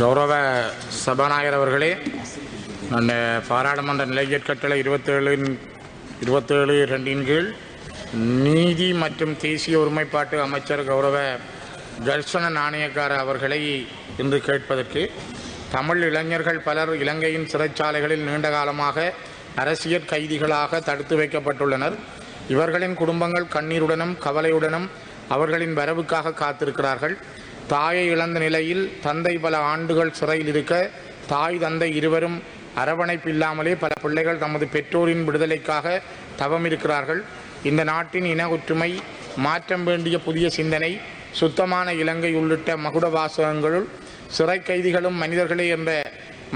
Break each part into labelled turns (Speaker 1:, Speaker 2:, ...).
Speaker 1: கௌரவ சபாநாயகர் அவர்களே நான் பாராளுமன்ற நிலையற் கட்டளை இருபத்தேழு இருபத்தேழு ரெண்டின் கீழ் நீதி மற்றும் தேசிய ஒருமைப்பாட்டு அமைச்சர் கௌரவ தர்சன நாணயக்கார அவர்களை இன்று கேட்பதற்கு தமிழ் இளைஞர்கள் பலர் இலங்கையின் சிறைச்சாலைகளில் நீண்ட காலமாக அரசியல் கைதிகளாக தடுத்து வைக்கப்பட்டுள்ளனர். இவர்களின் குடும்பங்கள் கண்ணீருடனும் கவலையுடனும் அவர்களின் வரவுக்காக காத்திருக்கிறார்கள். தாயை இழந்த நிலையில் தந்தை பல ஆண்டுகள் சிறையில் இருக்க தாய் தந்தை இருவரும் அரவணைப்பு இல்லாமலே பல பிள்ளைகள் தமது பெற்றோரின் விடுதலைக்காக தவம் இருக்கிறார்கள். இந்த நாட்டின் இன ஒற்றுமை மாற்றம் வேண்டிய புதிய சிந்தனை சுத்தமான இலங்கை உள்ளிட்ட மகுட வாசகங்களுள் சிறை கைதிகளும் மனிதர்களே என்ற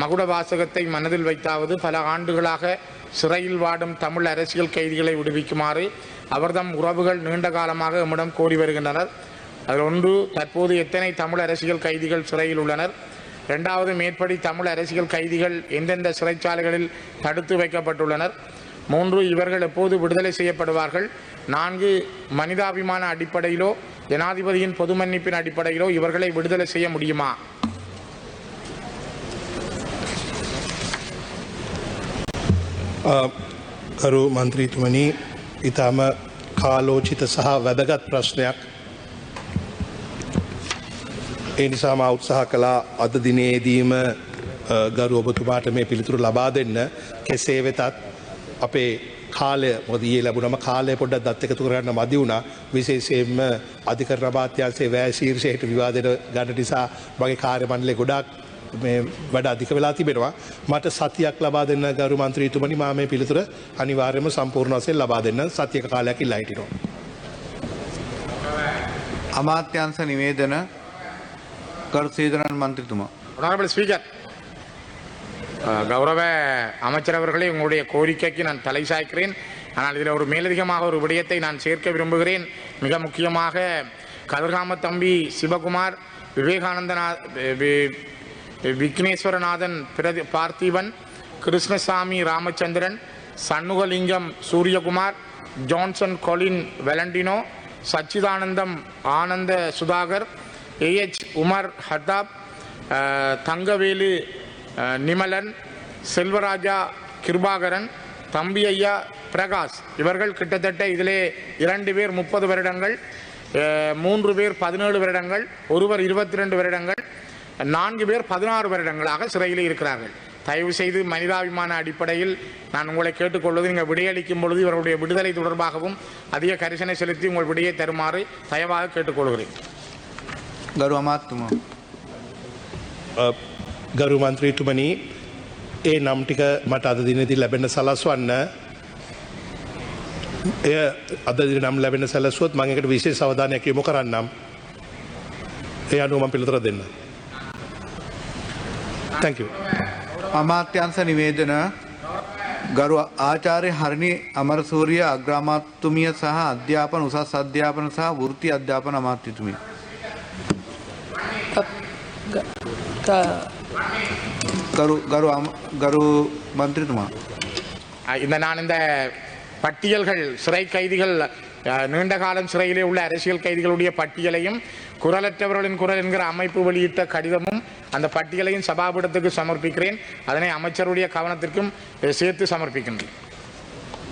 Speaker 1: மகுட வாசகத்தை மனதில் வைத்தாவது பல ஆண்டுகளாக சிறையில் வாடும் தமிழ் அரசியல் கைதிகளை விடுவிக்குமாறு அவர்தம் உறவுகள் நீண்ட காலமாக எம்மிடம் கோரி வருகின்றனர். அதில் ஒன்று தற்போது எத்தனை தமிழ் அரசியல் கைதிகள் சிறையில் உள்ளனர் இரண்டாவது மேற்படி தமிழ் அரசியல் கைதிகள் எந்தெந்த சிறைச்சாலைகளில் தடுத்து வைக்கப்பட்டுள்ளனர் மூன்று இவர்கள் எப்போது விடுதலை செய்யப்படுவார்கள் நான்கு மனிதாபிமான அடிப்படையிலோ ஜனாதிபதியின் பொது மன்னிப்பின் அடிப்படையிலோ இவர்களை விடுதலை செய்ய முடியுமா
Speaker 2: ගරු මන්ත්‍රීතුමනි ඉතාම කාලෝචිත සහ වැදගත් ප්‍රශ්නයක් ඒ නිසා මා උත්සාහ කලා අද දිනේදීම අ, ගරු ඔබතුමාට මේ පිළිතුරු ලබා දෙන්න. කෙසේ වෙතත් අපේ කාලය මොදයේ ලැබුණම කාලය පොඩ්ඩක් දත් එකතු කරන්න මදි වුණා. විශේෂයෙන්ම අධිකරණ අමාත්‍යංශයේ වැය ශීර්ෂයට විවාදයට ගන්න නිසා මගේ කාර්ය මණ්ඩලය ගොඩාක් මේ වැඩ අධික වෙලා තිබෙනවා. මට සතියක් ලබා දෙන්න ගරු මන්ත්‍රීතුමනි මා මේ පිළිතුර අනිවාර්යයෙන්ම සම්පූර්ණ වශයෙන් ලබා දෙන්න සතියක කාලයක් ඉල්ලා හිටිනවා.
Speaker 3: අමාත්‍යංශ නිවේදන கருத்து
Speaker 1: மந்திரித்துமா ஒன்றாம் ஸ்பீக்கர் கௌரவ அமைச்சர் அவர்களை உங்களுடைய கோரிக்கைக்கு நான் தலை சாய்க்கிறேன் ஆனால் இதில் ஒரு மேலதிகமாக ஒரு விடயத்தை நான் சேர்க்க விரும்புகிறேன். மிக முக்கியமாக கதிர்காம தம்பி சிவகுமார் விவேகானந்தநா விக்னேஸ்வரநாதன் பிரதி Parthiban Krishnasamy Ramachandran Shanmugalingam Suriyakumar Johnson Colin Valentino Sachchithanandam Anantha Sudhakar A H Umar Hathab Thangavelu Nimalan Selvaraja Kirubakaran தம்பி ஐயா பிரகாஷ். இவர்கள் கிட்டத்தட்ட இதிலே இரண்டு பேர் முப்பது வருடங்கள் மூன்று பேர் பதினேழு வருடங்கள் ஒருவர் இருபத்தி ரெண்டு வருடங்கள் நான்கு பேர் பதினாறு வருடங்களாக சிறையில் இருக்கிறார்கள். தயவு செய்து மனிதாபிமான அடிப்படையில் நான் உங்களை கேட்டுக்கொள்வது நீங்கள் விடையளிக்கும் பொழுது இவர்களுடைய விடுதலை தொடர்பாகவும் அதிக கரிசனை செலுத்தி உங்கள் விடையை தருமாறு தயவாக கேட்டுக்கொள்கிறேன்.
Speaker 3: ගරු අමාත්තුමා.
Speaker 2: ගරු මන්ත්‍රීතුමනි ඒ නම් ටික මට අද දිනදී ලැබෙන සලස්වන්න එය අද නම් ලැබෙන සැලසුවත් මං එකට විශේෂ අවධානයක් යොමු කරන්නම් ඒ අනුව මම පිළිතුර දෙන්න thank you
Speaker 3: අමාත්‍යංශ නිවේදන ගරු ආචාර්ය හරිණි අමරසූරිය අග්‍රාමාත්තුමිය සහ අධ්‍යාපන උසස් අධ්‍යාපන සහ වෘත්ති අධ්‍යාපන අමාත්‍යතුමිය. கரு கரு கரு
Speaker 1: மந்திரிமா இந்த நான் இந்த பட்டியல்கள் சிறை கைதிகள் நீண்ட காலம் சிறையிலே உள்ள அரசியல் கைதிகளுடைய பட்டியலையும் குரலற்றவர்களின் குரல் என்கிற அமைப்பு வெளியிட்ட கடிதமும் அந்த பட்டியலையும் சபாபிடத்துக்கு சமர்ப்பிக்கிறேன் அதனை அமைச்சருடைய கவனத்திற்கும் சேர்த்து சமர்ப்பிக்கின்றேன்